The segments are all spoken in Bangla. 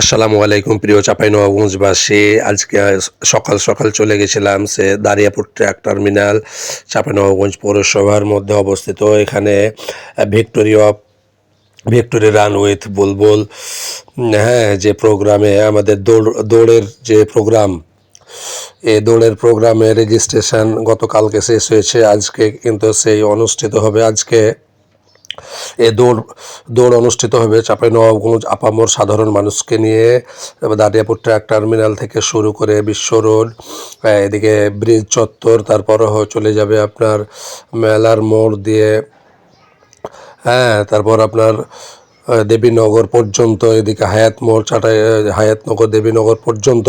আসসালামু আলাইকুম, প্রিয় চাপাই নবাবগঞ্জবাসী। আজকে সকাল সকাল চলে গেছিলাম সে দারিয়াপুর ট্রাক টার্মিনাল, চাপাই নবাবগঞ্জ পৌরসভার মধ্যে অবস্থিত। এখানে Victoria victory run with Bulbul. হ্যাঁ যে প্রোগ্রামে আমাদের দৌড়, দৌড়ের যে প্রোগ্রাম, এ দৌড়ের প্রোগ্রামে রেজিস্ট্রেশন গতকালকে শেষ হয়েছে। আজকে কিন্তু সেই অনুষ্ঠিত হবে। আজকে এ দৌড় দৌড় অনুষ্ঠিত হবে চাপাই নবাবগঞ্জ আপামর সাধারণ মানুষকে নিয়ে দাঁড়িয়াপুর ট্রাক টার্মিনাল থেকে শুরু করে বিশ্ব রোড এদিকে ব্রিজ চত্বর, তারপর চলে যাবে আপনার মেলার মোড় দিয়ে হ্যাঁ তারপর আপনার দেবীনগর পর্যন্ত, এদিকে হায়াত মোড়, চাটাই হায়াতনগর দেবীনগর পর্যন্ত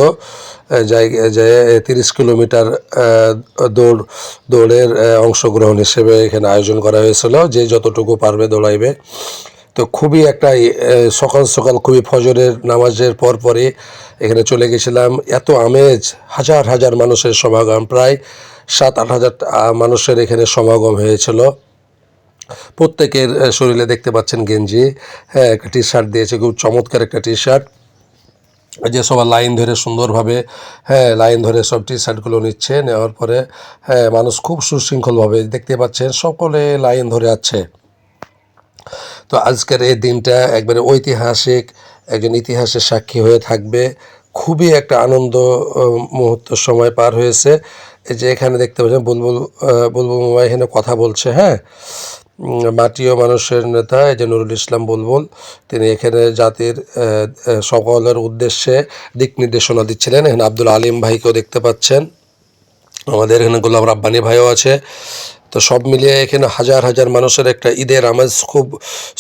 যে তিরিশ কিলোমিটার দৌড়, দৌড়ের অংশগ্রহণ হিসেবে এখানে আয়োজন করা হয়েছিল, যে যতটুকু পারবে দৌড়াইবে তো খুবই একটা সকাল সকাল খুবই ফজরের নামাজের পর পরে এখানে চলে গেছিলাম। এত আমেজ, হাজার হাজার মানুষের সমাগম, প্রায় সাত, আট হাজার মানুষের এখানে সমাগম হয়েছিল। প্রত্যেকের শরীরে দেখতে পাচ্ছেন গেঞ্জি হ্যাঁ একটা টি শার্ট দিয়েছে, খুব চমৎকার একটা টি শার্ট যে সবার লাইন ধরে সুন্দরভাবে হ্যাঁ লাইন ধরে সব টি শার্টগুলো নিচ্ছে, নেওয়ার পরে হ্যাঁ মানুষ খুব সুশৃঙ্খলভাবে দেখতে পাচ্ছেন, সকলে লাইন ধরে আছে। তো আজকের এই দিনটা একবারে ঐতিহাসিক, একজন ইতিহাসের সাক্ষী হয়ে থাকবে। খুবই একটা আনন্দ মুহূর্ত সময় পার হয়েছে। যে এখানে দেখতে পাচ্ছেন, বুলবুল বুলবুল এখানে কথা বলছে হ্যাঁ। মাটিও মানুষের নেতা, এই যে নুরুল ইসলাম বুলবুল, তিনি এখানে জাতির সকলের উদ্দেশ্যে দিক নির্দেশনা দিচ্ছিলেন। এখানে আব্দুল আলিম ভাইকেও দেখতে পাচ্ছেন। আমাদের এখানে গোলাম রাব্বানি ভাইও আছে। তো সব মিলিয়ে এখানে হাজার হাজার মানুষের একটা ঈদের আমেজ খুব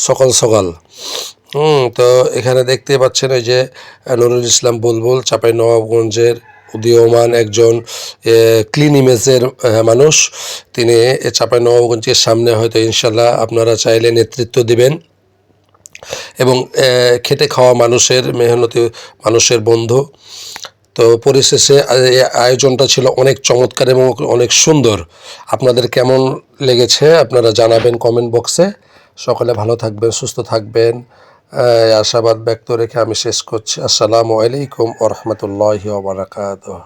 সকাল সকাল। হুম, তো এখানে দেখতে পাচ্ছেন ওই যে নুরুল ইসলাম বুলবুল চাপাই নবাবগঞ্জের উদীয়মান একজন ক্লিন ইমেজের মানুষ। তিনি এ চাপাই নবাবগঞ্জের সামনে হয়তো ইনশাল্লাহ আপনারা চাইলে নেতৃত্ব দিবেন। এবং খেটে খাওয়া মানুষের, মেহনতি মানুষের বন্ধু। তো পরিশেষে আয়োজনটা ছিল অনেক চমৎকার এবং অনেক সুন্দর। আপনাদের কেমন লেগেছে আপনারা জানাবেন কমেন্ট বক্সে। সকলে ভালো থাকবেন, সুস্থ থাকবেন। আশাবাদ ব্যক্ত রেখে আমি শেষ করছি। আসসালামু আলাইকুম ওরহমতুল্লাহি ওবরাকাতুহ